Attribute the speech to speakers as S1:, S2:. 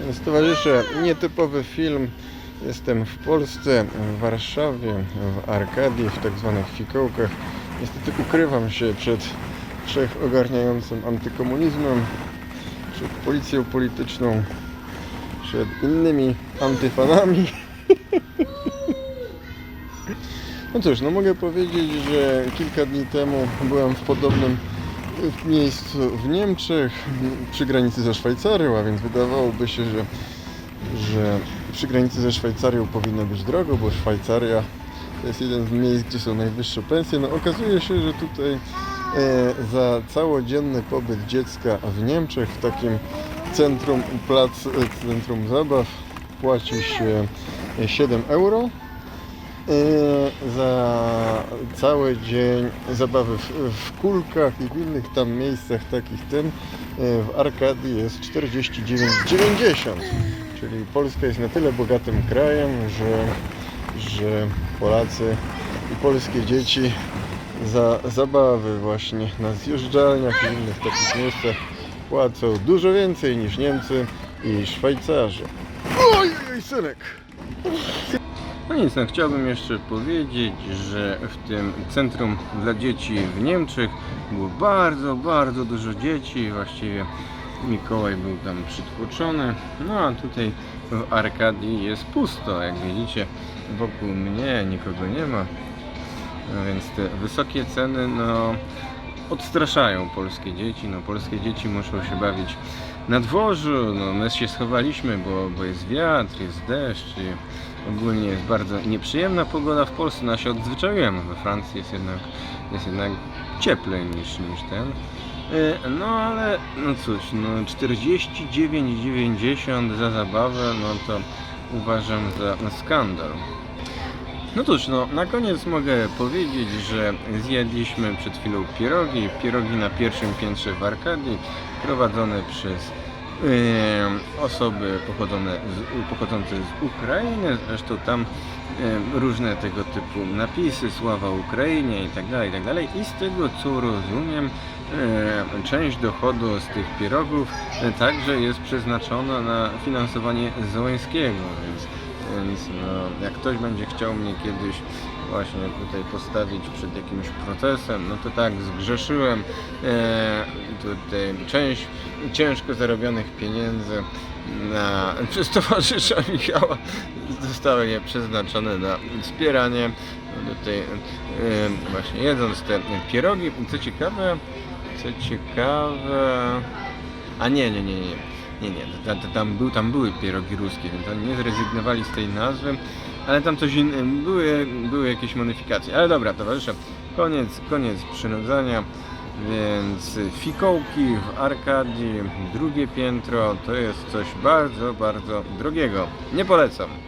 S1: Więc towarzysze, nietypowy film. Jestem w Polsce, w Warszawie, w Arkadii, w tak zwanych fikołkach. Niestety ukrywam się przed wszechogarniającym antykomunizmem, przed policją polityczną, przed innymi antyfanami. No cóż, no mogę powiedzieć, że kilka dni temu byłem w podobnym miejscu w Niemczech, przy granicy ze Szwajcarią, a więc wydawałoby się, że, że przy granicy ze Szwajcarią powinno być drogo, bo Szwajcaria to jest jeden z miejsc, gdzie są najwyższe pensje. No okazuje się, że tutaj e, za całodzienny pobyt dziecka w Niemczech, w takim centrum, plac, e, centrum zabaw płaci się e, 7 euro. Yy, za cały dzień zabawy w, w kulkach i w innych tam miejscach takich tym yy, w Arkadii jest 49,90 czyli Polska jest na tyle bogatym krajem, że, że Polacy i polskie dzieci za zabawy właśnie na zjeżdżalniach i innych takich miejscach płacą dużo więcej niż Niemcy i Szwajcarzy. Oj, synek! No nic, no chciałbym jeszcze powiedzieć, że w tym centrum dla dzieci w Niemczech było bardzo, bardzo dużo dzieci. Właściwie Mikołaj był tam przytłoczony. No a tutaj w Arkadii jest pusto. Jak widzicie, wokół mnie nikogo nie ma. No więc te wysokie ceny, no odstraszają polskie dzieci. No polskie dzieci muszą się bawić na dworzu. No my się schowaliśmy, bo, bo jest wiatr, jest deszcz ogólnie jest bardzo nieprzyjemna pogoda w Polsce. No się odzwyczaiłem. We Francji jest jednak, jest jednak cieplej niż, niż ten. Y, No ale no cóż, no 49,90 za zabawę, no to uważam za skandal. No cóż, no na koniec mogę powiedzieć, że zjedliśmy przed chwilą pierogi. Pierogi na pierwszym piętrze w Arkadii, prowadzone przez e, osoby z, pochodzące z Ukrainy. Zresztą tam e, różne tego typu napisy, sława Ukrainie i tak dalej, i tak. I z tego co rozumiem, część dochodu z tych pierogów e, także jest przeznaczona na finansowanie Zołańskiego, więc więc no, jak ktoś będzie chciał mnie kiedyś właśnie tutaj postawić przed jakimś procesem, no to tak, zgrzeszyłem e, tutaj część ciężko zarobionych pieniędzy na, przez towarzysza Michała zostały przeznaczone na wspieranie no, tutaj e, właśnie jedząc te pierogi. Co ciekawe, co ciekawe, a nie, nie, nie, nie. Nie, nie, tam, był, tam były pierogi ruskie, więc oni nie zrezygnowali z tej nazwy, ale tam coś innego, były, były jakieś modyfikacje. Ale dobra, towarzysze, koniec, koniec przynudzania, więc fikołki w Arkadii, drugie piętro, to jest coś bardzo, bardzo drogiego. Nie polecam.